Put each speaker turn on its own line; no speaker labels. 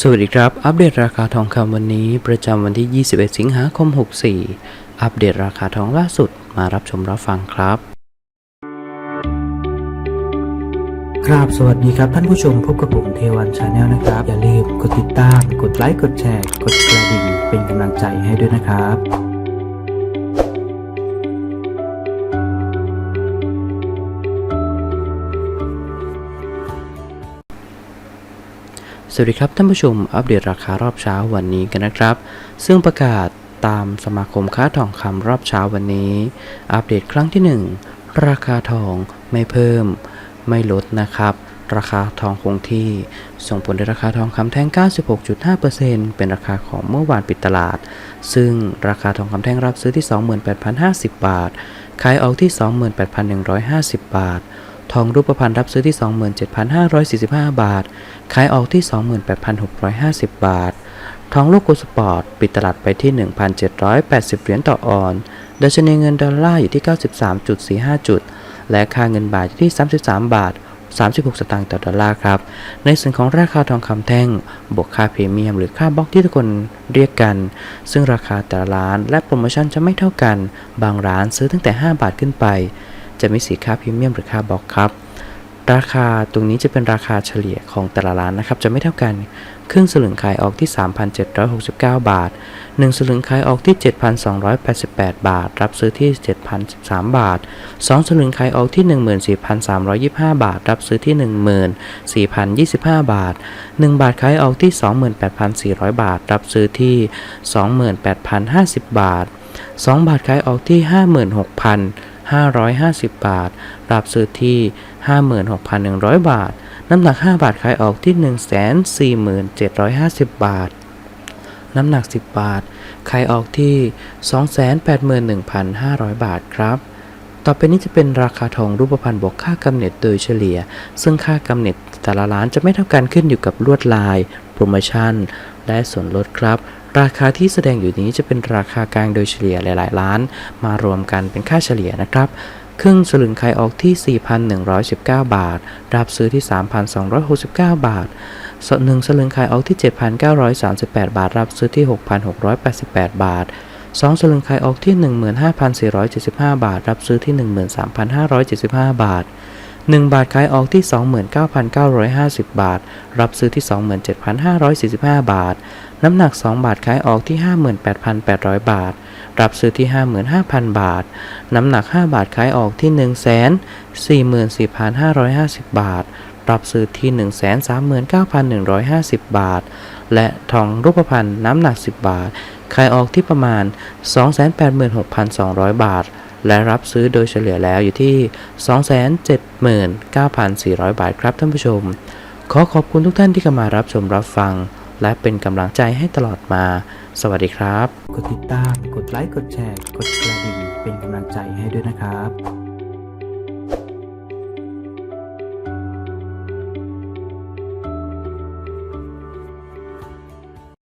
สวัสดีครับ อัปเดตราคาทองคำวันนี้ประจำวันที่ 21 สิงหาคม 64 อัปเดตราคาทองล่าสุดมารับชมรับฟังครับ ครับ สวัสดีครับท่านผู้ชมพบกับผมเทวันชาแนลนะครับ อย่าลืมกดติดตาม กดไลค์ กดแชร์ กดกระดิ่ง เป็นกำลังใจให้ด้วยนะครับ สวัสดีครับท่านผู้ชมอัปเดตราคารอบเช้าวันนี้กันนะครับ ซึ่งประกาศตามสมาคมค้าทองคำรอบเช้าวันนี้ อัปเดตครั้งที่ 1 ราคาทองไม่เพิ่ม ไม่ลดนะครับ ราคาทองคงที่ ส่งผลในราคาทองคำแท่ง 96.5%เป็นราคาของเมื่อวานปิดตลาด ซึ่งราคาทองคำแท่งรับซื้อที่ 28,050 บาท ขายออกที่ 28,150 บาท ทองรูปพรรณรับซื้อที่ 27,545 บาท ขายออกที่ 28,650 บาท ทองลูกโกสปอร์ต ปิดตลาดไปที่ 1,780 เหรียญต่อออนดัชนีเงินดอลลาร์อยู่ที่ 93.45 จุด และค่าเงินบาทอยู่ที่ 33 บาท 36 สตางค์ต่อดอลลาร์ครับ ในส่วนของราคาทองคำแท่ง บวกค่าพรีเมียม หรือค่าบล็อกที่ทุกคนเรียกกัน ซึ่งราคาแต่ละร้านและโปรโมชั่นจะไม่เท่ากัน บางร้านซื้อตั้งแต่ 5 บาทขึ้นไป จะไมีสียค่าพรีเมียมหรือค่าบล็อกครับ ราคาตรงนี้จะเป็นราคาเฉลี่ยของแต่ละร้านนะครับ จะไม่เท่ากันครึ่งสลึงขายออกที่ 3,769 บาท 1 สลึงขายออกที่ 7,288 บาท รับซื้อที่ 7,013 บาท 2 สลึงขายออกที่ 14,325 บาท รับซื้อที่ 14,025 บาท 1 บาทขายออกที่ 28,400 บาท รับซื้อที่ 28,050 บาท 2 บาทขายออกที่ 56,000 550 บาท รับซื้อที่ 56,100 บาท น้ำหนัก 5 บาทขายออกที่ 147,50 บาท น้ำหนัก 10 บาท ขายออกที่ 281,500 บาทครับต่อไปนี้จะเป็นราคาทองรูปพรรณบวกค่ากำเนิดโดยเฉลี่ย ซึ่งค่ากำเนิดแต่ละร้านจะไม่เท่ากันขึ้นอยู่กับลวดลาย รโมชั่นและส่วนลดครับ ราคาที่แสดงอยู่นี้จะเป็นราคากลางโดยเฉลี่ยหลายๆร้าน มารวมกันเป็นค่าเฉลี่ยนะครับครึ่งสลึงขายออกที่ 4,119 บาท รับซื้อที่ 3,269 บาทส่วนหนึ่งสลึงขายออกที่ 7,938 บาท รับซื้อที่ 6,688 บาท 2 สลึงขายออกที่ 15,475 บาท รับซื้อที่ 13,575 บาท 1 บาทขายออกที่ 29,950 บาท รับซื้อที่ 27,545 บาท น้ำหนัก 2 บาทขายออกที่ 58,800 บาท รับซื้อที่ 55,000 บาท น้ำหนัก 5 บาทขายออกที่ 144,550 บาท รับซื้อที่ 139,150 บาท และทองรูปพรรณน้ำหนัก 10 บาท ขายออกที่ประมาณ 286,200 บาท และรับซื้อโดยเฉลี่ยแล้วอยู่ที่ 279,400 บาทครับท่านผู้ชม ขอขอบคุณทุกท่านที่เข้ามารับชมรับฟัง และเป็นกำลังใจให้ตลอดมา สวัสดีครับ กดติดตาม กดไลค์ กดแชร์ กดกระดิ่ง เป็นกำลังใจให้ด้วยนะครับ